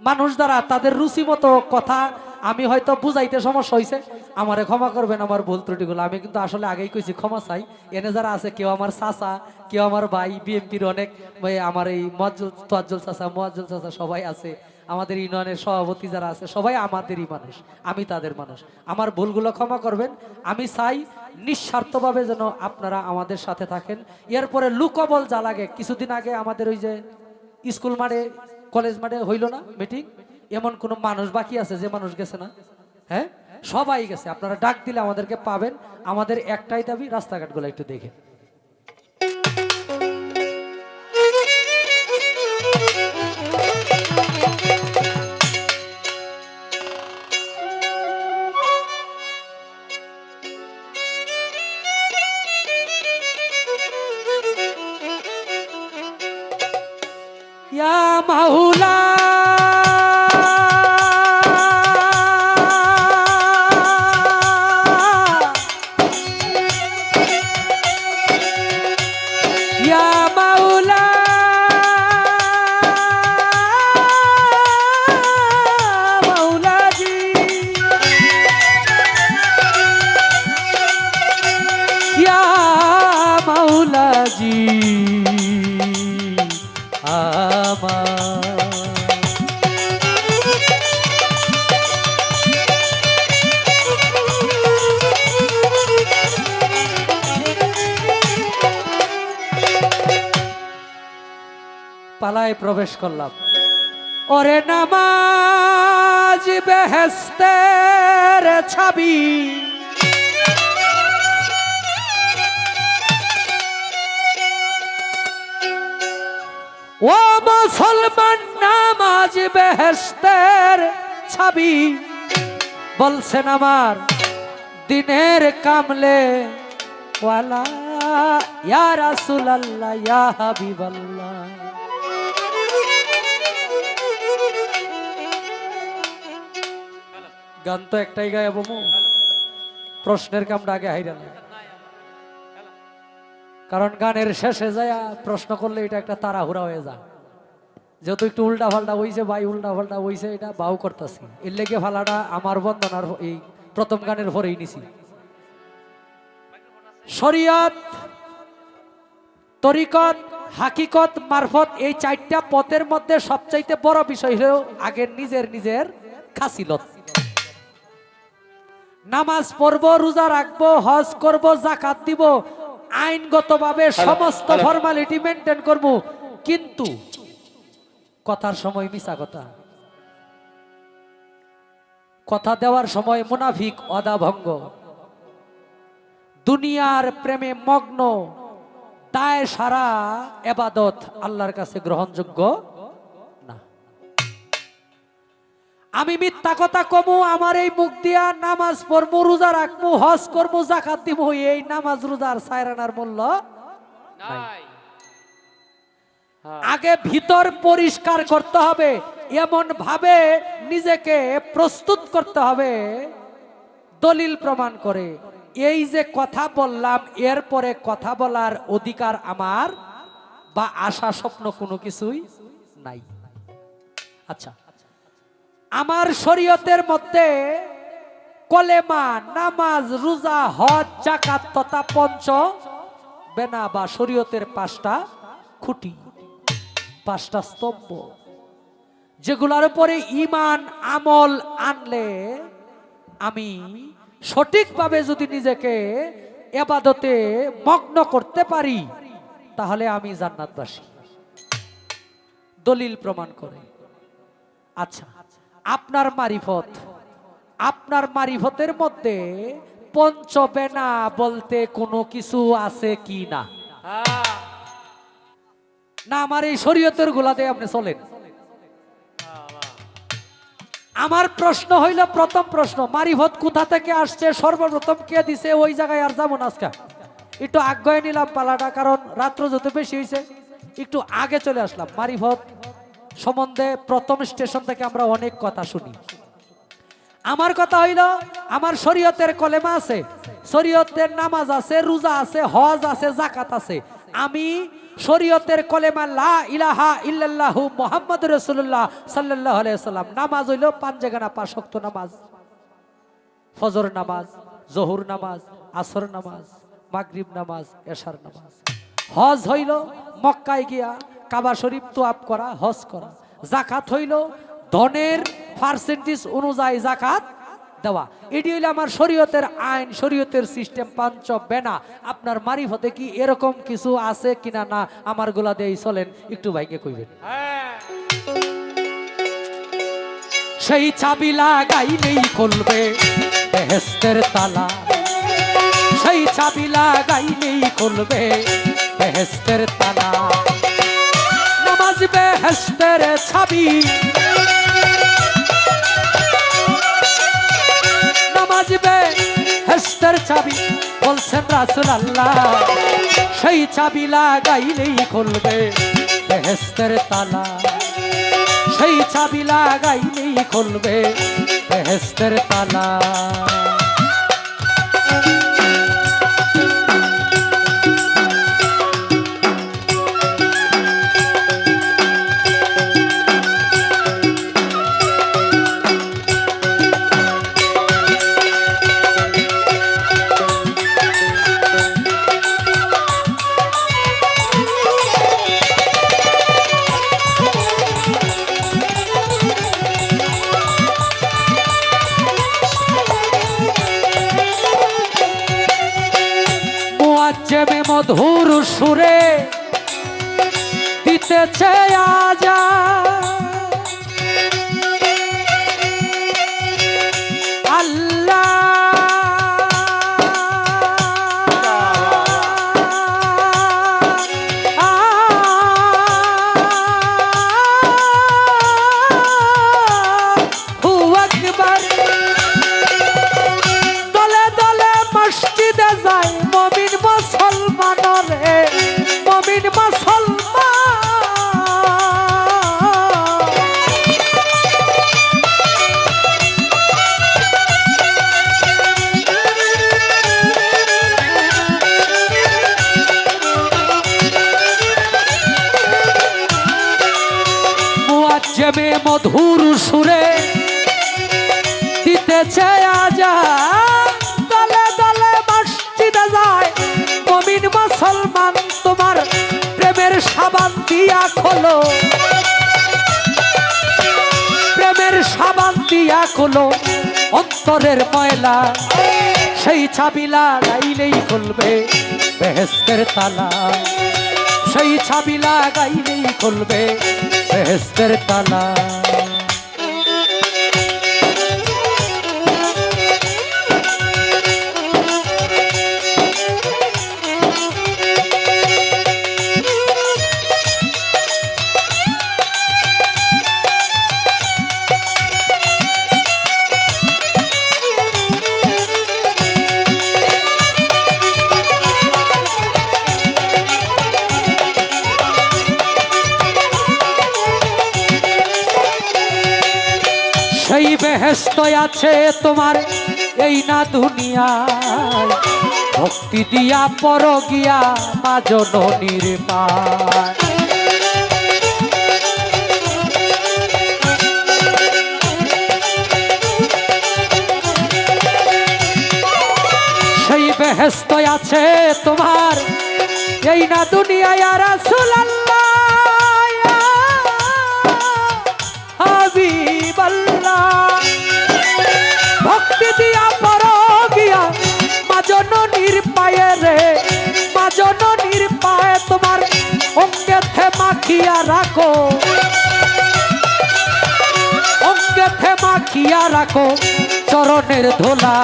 মানুষ দ্বারা তাদের রুচি মতো কথা আমি হয়তো বুঝাইতে সমস্যা হয়েছে আমারে ক্ষমা করবেন আমার ভুল ত্রুটিগুলো। আমি কিন্তু আসলে আগেই কইছি, ক্ষমা চাই। এনে যারা আছে, কেউ আমার চাচা, কেউ আমার ভাই বিএমপির অনেক আমার এই মজ্জুল, তোয়াজ্জুল চাচা, মোয়াজ্জুল চাচা সবাই আছে। আমাদের ইউনিয়নের সভাপতি যারা আছে, সবাই আমাদেরই মানুষ। আমি তাদের মানুষ। আমার ভুলগুলো ক্ষমা করবেন। আমি চাই নিঃস্বার্থভাবে যেন আপনারা আমাদের সাথে থাকেন। এরপরে লুকবল যা লাগে, কিছুদিন আগে আমাদের ওই যে স্কুল মাঠে কলেজ মাঠে হইল না মিটিং এমন কোন মানুষ বাকি আছে যে মানুষ গেছে না? হ্যাঁ? সবাই গেছে। আপনারা ডাক দিলে আমাদেরকে পাবেন। আমাদের একটাই দাবি, রাস্তাঘাটগুলো একটু দেখে প্রবেশ করলাম। ওরে নামাজ বেহেস্তের ছাবি। ও মুসলমান নামাজ বেহেস্তের ছাবি। বলছেন আমার, দিনের কামলে, ওয়ালা ইয়া রাসূলুল্লাহ, ইয়া হাবিবাল্লাহ। গান তো একটাই গায়ে, বমু। প্রশ্নের কামটা আগে হাইরা না। কারণ গানের শেষে যায়, প্রশ্ন করলে এটা একটা তাড়াহুড়া হয়ে যায়। যেহেতু একটু উল্টা ফাল্টা হইছে, ভাই উল্টা ফাল্টা হইছে, এটা বাউ করতেছি। এর লেগে ফালাটা আমার বন্দনার এই প্রথম গানের পরেই নিছি। শরিয়ত, তরিকত, হাকিকত, মারফত এই চারটা পথের মধ্যে সবচাইতে বড় বিষয় হলো আগের, নিজের নিজের খাসিলত। নামাজ পড়ব রোজা রাখব হজ করব জাকাত দিব আইনগতভাবে সমস্ত ফর্মালিটি মেনটেন করব। কিন্তু কথার সময় মিশা কথা। কথা দেওয়ার সময় মুনাফিক অদাভঙ্গ। দুনিয়ার প্রেমে মগ্ন দায় সারা এবাদত আল্লাহর কাছে গ্রহণযোগ্য। আমি মিথ্যা কথা কমু আমার এই মুখ দিয়া নামাজ পড়মু রোজা রাখমু হজ করমু জাকাত দিব এই নামাজ রোজার সায়রানার মূল্য নাই। হ্যাঁ। আগে ভিতর পরিষ্কার করতে হবে এমন ভাবে নিজেকে প্রস্তুত করতে হবে দলিল প্রমাণ করে। এই যে কথা বললাম এরপরে কথা বলার অধিকার আমার বা আশা স্বপ্ন কোনো কিছুই নাই। আচ্ছা। আমার শরীয়তের মধ্যে কলেমা, নামাজ, রোজা, হজ জাকাত তথা পঞ্চ বেনা বা শরীয়তের পাঁচটা খুঁটি, পাঁচটা স্তম্ভ, যেগুলোর উপরে ইমান আমল আনলে আমি সঠিকভাবে যদি নিজেকে এবাদতে মগ্ন করতে পারি, তাহলে আমি জান্নাতবাসী। দলিল প্রমাণ করে। আচ্ছা আপনার মারিফত। আপনার মারিফতের মধ্যে পঞ্চবেনা বলতে কোনো কিছু আছে কি না? না, আমার এই শরীয়তের গুলাতে আপনি চলেন। আমার প্রশ্ন হইল, প্রথম প্রশ্ন, মারিফত কোথা থেকে আসছে? সর্বপ্রথম কে দিছে? ওই জায়গায় আর যাব না আজকে। একটু আগ্রহে নিলাম পালাটা, কারণ রাত্র যত বেশি হয়েছে একটু আগে চলে আসলাম। মারিফত সম্বন্ধে প্রথম স্টেশন থেকে আমরা অনেক কথা শুনি। আমার কথা হইল, আমার শরীয়তের কলেমা আছে, শরীয়তের নামাজ আছে, রোজা আছে, হজ আছে জাকাত আছে। আমি শরীয়তের কলেমা লা ইলাহা ইল্লাল্লাহু মুহাম্মদ রাসূলুল্লাহ সাল্লাল্লাহু আলাইহি সাল্লাম নামাজ হইল পাঁচ ওয়াক্ত নামাজ। ফজর নামাজ, জহুর নামাজ, আসর নামাজ, মাগরিব নামাজ, এশার নামাজ। হজ হইল মক্কায় গিয়া কাবা শরীফ তোয়াব করা, হজ করা। জাকাত হইল ধনের পার্সেন্টেজ অনুযায়ী জাকাত দেওয়া। এটি হইল আমার শরীয়তের আইন, শরীয়তের সিস্টেম পাঞ্চ বেনা। আপনার মারিফতে কি এরকম কিছু আছে কিনা না? আমার গোলা দিয়ে চলেন, একটু ভাইকে কইবেন। সেই চাবি লাগাইলেই খুলবে বেহেস্তের তালা। সেই চাবি লাগাইলেই খুলবে বেহেস্তের তালা। নামাজ বেহেস্তের ছাবি। নামাজ বেহেস্তের চাবি বলছেন রাসুল আল্লাহ সেই চাবি লাগাইলেই খুলবে বেহেস্তের তালা। সেই চাবি লাগাইলেই খুলবে বেহেস্তের তালা। মুয়াজ্জেমে মধুর সুরে দিতেছে আজা দলে দলে মসজিদে যায়। মমিন মুসলমান, তোমার প্রেমের সাবান দিয়া খোলো। প্রেমের সাবান দিয়া খোলো, অন্তরের ময়লা। সেই ছাবিলা গাইলেই খুলবে বেহেস্তের তালা। সেই ছাবি লাগাইলেই খুলবে বেহেস্তের তালা। আছে তোমার এই না দুনিয়ায়। ভক্তি দিয়া পর গিয়া মাজন নির্বায় সেই বেহেস্ত আছে তোমার, এই না দুনিয়ায় আর হাবিবাল্লাহ মাজন নির্পায়ে রে মাজন নির্পায়ে তোমার অঙ্গে মাখিয়া রাখো। অঙ্গে মাখিয়া রাখো চরণের ধোলা।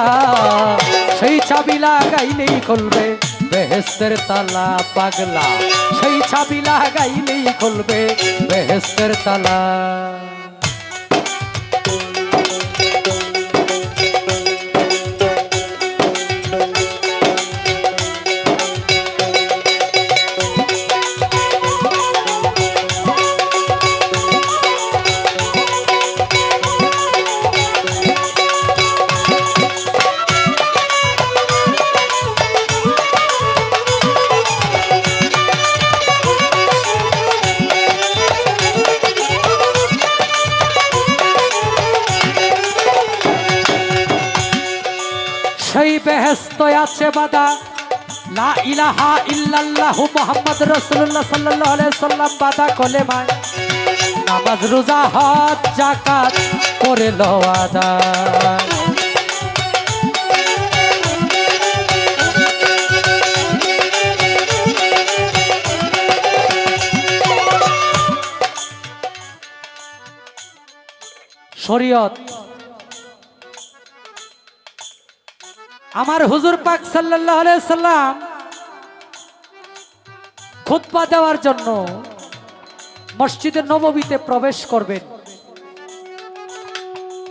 সেই চাবি লাগাইলেই খুলবে বেহেস্তের তালা পাগলা। সেই চাবি লাগাইলেই খুলবে বেহেস্তের তালা। আছে লা ইলাহা ইল্লাল্লাহু মুহাম্মদ রাসূলুল্লাহ সাল্লাল্লাহু আলাইহি সাল্লাম নামাজ রোজা, হজ, যাকাত করে লওয়া আদায় শরীয়ত আমার হুজুর পাক আলাইহি সাল্লাম খুতবা দেওয়ার জন্য মসজিদে নববীতে প্রবেশ করবেন।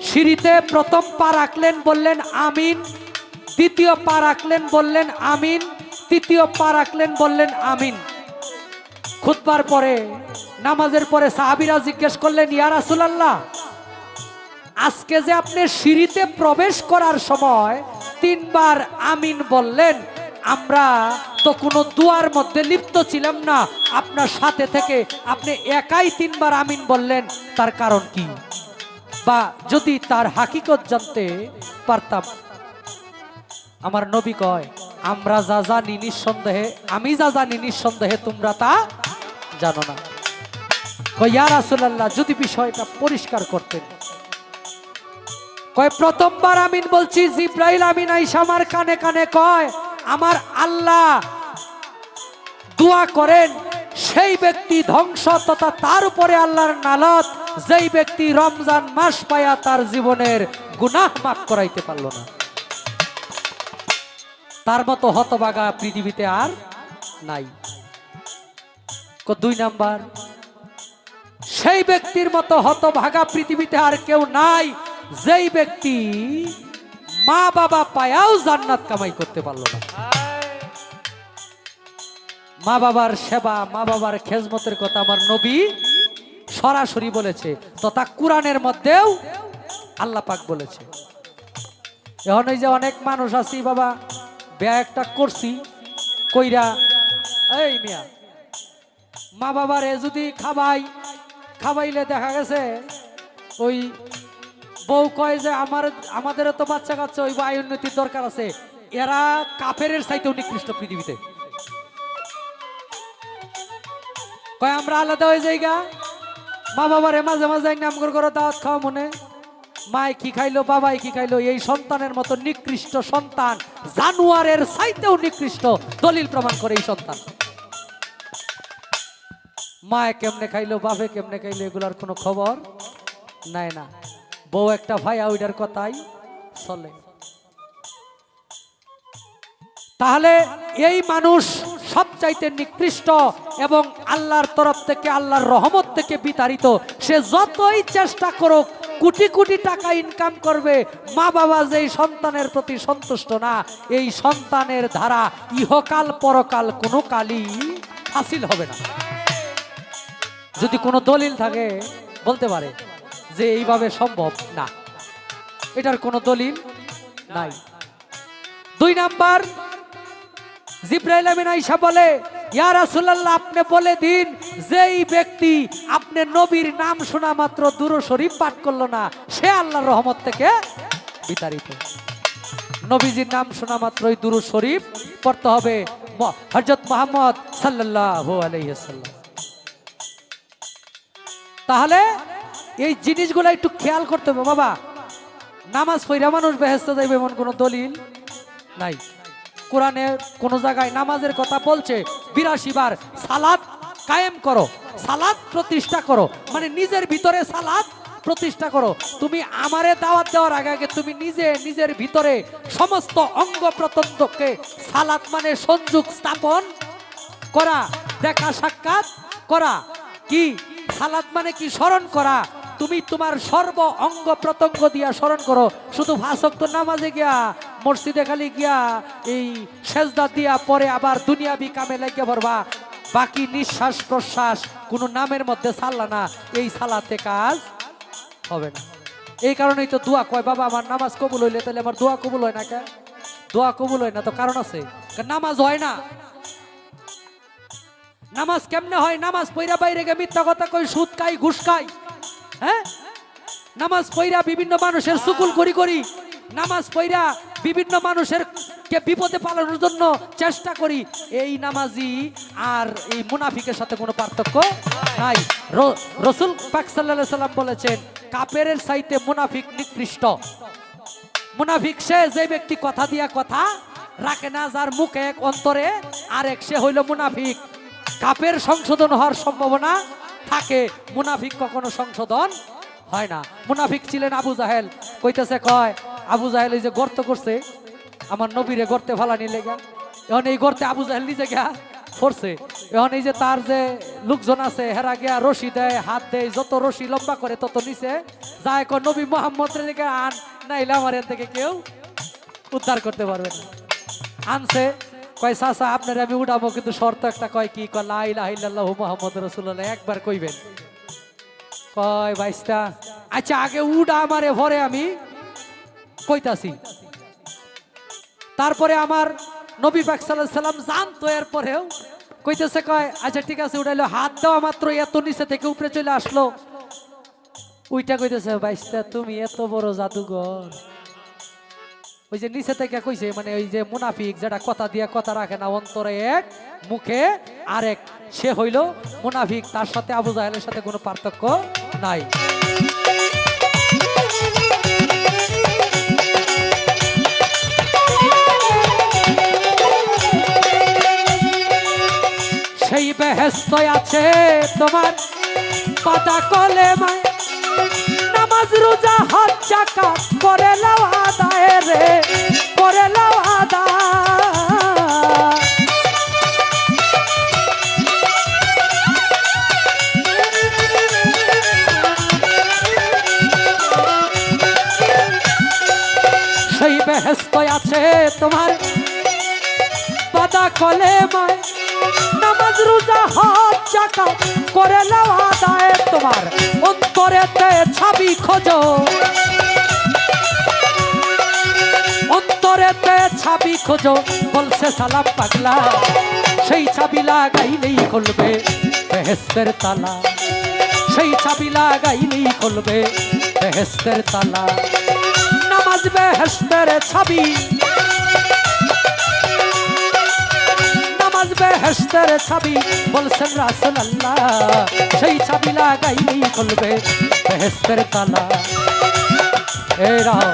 সিঁড়িতে প্রথম পা রাখলেন, বললেন, আমিন। দ্বিতীয় পা রাখলেন, বললেন, আমিন। তৃতীয় পা রাখলেন, বললেন, আমিন। খুতবার পরে, নামাজের পরে সাহাবিরা জিজ্ঞেস করলেন, ইয়া রাসূলুল্লাহ, আজকে যে আপনি সিঁড়িতে প্রবেশ করার সময় তিনবার আমিন বললেন, আমরা তো কোনো দুয়ার মধ্যে লিপ্ত ছিলাম না। আপনার সাথে থেকে আপনি একাই তিনবার আমিন বললেন, তার কারণ কি? বা যদি তার হাকিকত জানতে পারতাম। আমার নবী কয়, আমরা যা জানি নিঃসন্দেহে, আমি যা জানি নিঃসন্দেহে, তোমরা তা জানো না। কয়, ইয়া রাসূলুল্লাহ, যদি বিষয়টা পরিষ্কার করতেন। কয়, প্রথমবার আমিন বলছি, জিব্রাইল আমিন আইসা আমার কানে কানে কয়, আমার আল্লাহ দোয়া করেন, সেই ব্যক্তি ধ্বংস তথা তার উপরে আল্লাহর নালত, যেই ব্যক্তি রমজান মাস পায়া তার জীবনের গুনাহ মাফ করাইতে পারল না। তার মতো হতবাগা পৃথিবীতে আর নাই। দুই নাম্বার, সেই ব্যক্তির মতো হতভাগা পৃথিবীতে আর কেউ নাই যেই ব্যক্তি মা বাবা পায়াও জান্নাত কামাই করতে পারল না। মা বাবার সেবা, মা বাবার খেজমতের কথা আমার নবী সরাসরি বলেছে, তথা কোরআনের মধ্যেও আল্লাহ পাক বলেছে। এখন এই যে অনেক মানুষ আছি, বাবা, ব্যয় একটা করছি, কইরা, এই মিয়া, মা বাবারে যদি খাবাই, খাবাইলে দেখা গেছে, ওই বউ কয় যে, আমার আমাদের তো বাচ্চা কাচ্চা, ওই বায়ু উন্নতির দরকার আছে। এরা কাফের চাইতেও নিকৃষ্ট পৃথিবীতে। কয়, আমরা আলাদা হয়ে যাইগা মা বাবারে মাঝে মাঝে নাম করে করো দাওয়াত খাওয়া মনে। মায় কি খাইলো, বাবাই কি খাইলো, এই সন্তানের মতো নিকৃষ্ট সন্তান জানুয়ারের চাইতেও নিকৃষ্ট দলিল প্রমাণ করে এই সন্তান। মায় কেমনে খাইলো, বাপে কেমনে খাইলো, এগুলার কোনো খবর নাই না। বউ একটা ভাই ওইটার কথাই চলে। তাহলে এই মানুষ সবচাইতে নিকৃষ্ট এবং আল্লাহর তরফ থেকে, আল্লাহর রহমত থেকে বিতাড়িত। সে যতই চেষ্টা করুক, কোটি কোটি টাকা ইনকাম করবে, মা বাবা যেই সন্তানের প্রতি সন্তুষ্ট না, এই সন্তানের ধারা ইহকাল পরকাল কোনো কালই হাসিল হবে না। যদি কোনো দলিল থাকে, বলতে পারে। যে এইভাবে সম্ভব, না। এটার কোনো দলিল নাই। দুই নাম্বার, জিব্রাইল আমিন আইসা বলে, ইয়া রাসূলুল্লাহ, আপনি বলে দিন, যেই ব্যক্তি আপনি নবীর নাম শোনা মাত্র দুরু শরীফ পাঠ করল না, সে আল্লাহর রহমত থেকে বিতাড়িত। নবীজির নাম শোনা মাত্রই দুরু শরীফ পড়তে হবে হজরত মোহাম্মদ সাল্লাল্লাহু আলাইহি ওয়াসাল্লাম। তাহলে এই জিনিসগুলো একটু খেয়াল করতে হবে, বাবা। নামাজ পড়া মানুষ বেহেস্ত যাইবে এমন কোনো দলিল নাই। কোরআনে কোন জায়গায় নামাজের কথা বলছে, বিরাশি বার সালাদ কায়েম করো সালাদ প্রতিষ্ঠা করো। মানে নিজের ভিতরে সালাদ প্রতিষ্ঠা করো। তুমি আমারে দাওয়াত দেওয়ার আগে আগে তুমি নিজে নিজের ভিতরে সমস্ত অঙ্গ প্রত্যঙ্গকে সালাদ মানে সংযোগ স্থাপন করা, দেখা সাক্ষাৎ করা। কি? সালাদ মানে কি? স্মরণ করা। তুমি তোমার সর্ব অঙ্গ প্রত্যঙ্গ দিয়া স্মরণ করো। শুধু ভাষক তো নামাজে গিয়া, মসজিদে খালি গিয়া, এই সেজদা দিয়া পরে আবার দুনিয়াবি কামে লাগিয়ে পড়বা। বাকি নিঃশ্বাস প্রশ্বাস কোনো নামের মধ্যে সাল্লা না। এই সালাতে কাজ হবে না। এই কারণেই তো দোয়া কয়, বাবা, আমার নামাজ কবুল হইলে তাহলে আমার দোয়া কবুল হয় না কে দোয়া কবুল হয় না তো কারণ আছে। নামাজ হয় না। নামাজ কেমনে হয়? নামাজ পইরা বাইরে গে মিথ্যা কথা কই সুদ খাই ঘুষ খাই হ্যাঁ? নামাজ পইরা বিভিন্ন মানুষের সুকুল করি করি, নামাজ পইরা বিভিন্ন মানুষের কে বিপদে পালানোর জন্য চেষ্টা করি। এই নামাজি আর এই মুনাফিকের সাথে কোনো পার্থক্য নাই। রসুল পাক সাল্লাল্লাহু সাল্লাম বলেছেন, কাপেরের সাইতে মুনাফিক নিকৃষ্ট। মুনাফিক সে যে ব্যক্তি কথা দিয়া কথা রাখে না, যার মুখে এক অন্তরে আরেক, সে হইল মুনাফিক। কাপের সংশোধন হওয়ার সম্ভাবনা থাকে, মুনাফিক কখনো সংশোধন হয় না। মুনাফিক ছিলেন আবু জাহেল। কইতেছে, কয়, আবু জাহেল এই যে গর্ত করছে, আমার নবীরে গর্তে ফালানি লেগা। এখন এই গর্তে আবু জাহেল নিজে গিয়া পড়ছে এখন এই যে তার যে লোকজন আছে, হেরা গিয়া রশি দেয়, হাত দেয়, যত রশি লম্বা করে তত নিচে যা এখন নবী মোহাম্মদ আন, নাইলে আমার এর থেকে কেউ উদ্ধার করতে পারবে না। আনছে কয়, চাচা, আপনার আমি উঠাবো কিন্তু শর্ত একটা কয় কি? কয়, লা ইলাহা ইল্লাল্লাহু মুহাম্মাদুর রাসূলুল্লাহ। একবার কইবেন। কয় বাইশটা আচ্ছা আগে উডা আমারে ভরে আমি কইতাছি। তারপরে আমার নবী পাক সাল্লাম জানতো, এরপরেও কইতেছে, কয় আচ্ছা ঠিক আছে উঠাইলো হাত দেওয়া মাত্র এত নিচে থেকে উপরে চলে আসলো। উইটা কইতেছে বাইশটা তুমি এত বড় জাদুঘর। ওই যে নিচে থেকে কইছে মানে ওই যে মুনাফিক যেটা কথা দিয়ে কথা রাখে না, অন্তরে এক, মুখে আরেক। সে হইল মুনাফিক, তার সাথে আবু জাহেলের সাথে কোনো পার্থক্য নাই। সেই বেহেস্ত আছে তোমার পাতা কলে মায় নামাজ, রোজা, হজ চাকা করে লাও আদায়। রে করে লাও আদায় সেই বেহেস্ত আছে তোমার পাতা কলে মায়। নামাজ, রোজা, হজ চাকা করে লওয়া দায় তোমার। অন্তরেতে ছাবি খোঁজো। অন্তরেতে ছাবি খোঁজো, বলছে সালাম পাগলা। সেই ছাবি লাগাইলেই খুলবে বেহেস্তের তালা। সেই ছাবি লাগাইলেই খুলবে বেহেস্তের তালা। নামাজ বেহেস্তের ছাবি। নামাজ বেহেস্তের ছাবি, বলছেন রাসুল আল্লাহ সেই ছাবি লাগাইলেই খুলবে বেহেস্তের তালা। রাও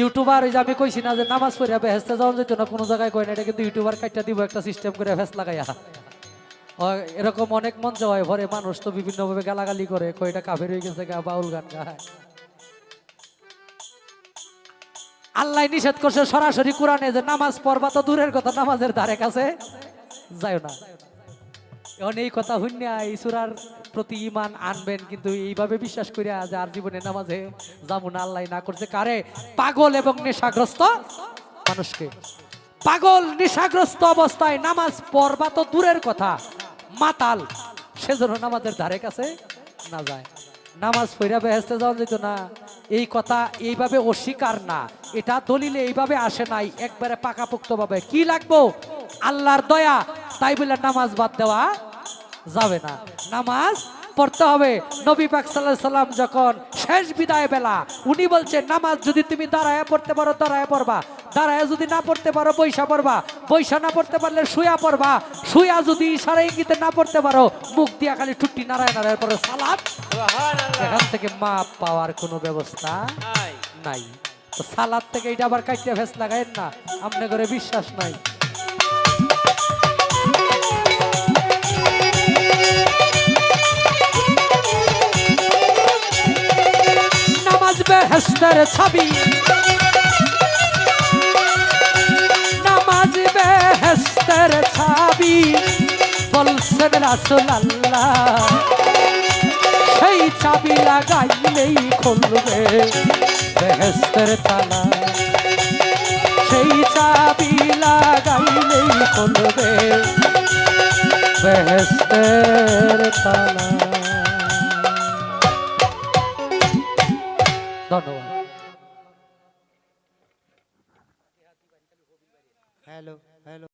ইউটিউবার যে আমি কইছি না যে নামাজ পড়িয়া বেহেস্তে যাওয়া যেত না কোনো জায়গায় কয় না, এটা কিন্তু ইউটিউবার কাটটা দিব একটা সিস্টেম করে ফেস লাগাইয়া। এরকম অনেক মঞ্চ হয়, ভরে মানুষ তো বিভিন্নভাবে গালাগালি করে কয়টা কাফের হয়ে গেছে গা, বাউল গান গায় আল্লাহ নিষেধ করছে সরাসরি কোরআনে যে নামাজ পড়বা তো দূরের কথা, নামাজের ধারে কাছে যাও না। এখন এই কথা শুনিয়া এই সুরার প্রতি ইমান আনবেন, কিন্তু এইভাবে বিশ্বাস করিয়া যে আর জীবনে নামাজে যাব না, আল্লাহ না করছে, কারে? পাগল এবং নেশাগ্রস্ত মানুষকে। পাগল, নেশাগ্রস্ত অবস্থায় নামাজ পড়বা তো দূরের কথা, মাতাল, সেজন্য নামাজের ধারে কাছে না যায়। নামাজ ফইরা বেহেস্তে যাওয়া যেত না। এই কথা এইভাবে অস্বীকার না। এটা দলিলে এইভাবে আসে নাই, একবারে পাকাপোক্ত ভাবে কি লাগবো? আল্লাহর দয়া তাই বলে নামাজ বাদ দেওয়া যাবে না। নামাজ পড়তে হবে। নবী পাক সাল্লাল্লাহু সাল্লাম যখন শেষ বিদায় বেলা উনি বলছেন নামাজ যদি তুমি দাঁড়ায় পড়তে পারো দাঁড়ায় পড়বা। দাঁড়ায় যদি না পড়তে পারো বৈশা পড়বা। বৈশা না পড়তে পারলে শুয়া পড়বা। শুয়া যদি ইশারা ইঙ্গিতে না পড়তে পারো মুখ দিয়া খালি টুটি নাড়ায় নাড়ায় পড়ো সালাদ এখান থেকে মাপ পাওয়ার কোনো ব্যবস্থা নাই। নাই। তো সালাদ থেকে এটা আবার কাটিয়ে ফেস লাগাইন না। আপনি করে বিশ্বাস নাই। বেহেস্তের ছাবি। নামাজ বেহেস্তের ছাবি। বলছেন রাসুল আল্লাহ সেই চাবি লাগাইলেই খুলবে বেহেস্তের তালা। সেই চাবি লাগাইলেই খুলবে বেহেস্তের তালা। ഹലോ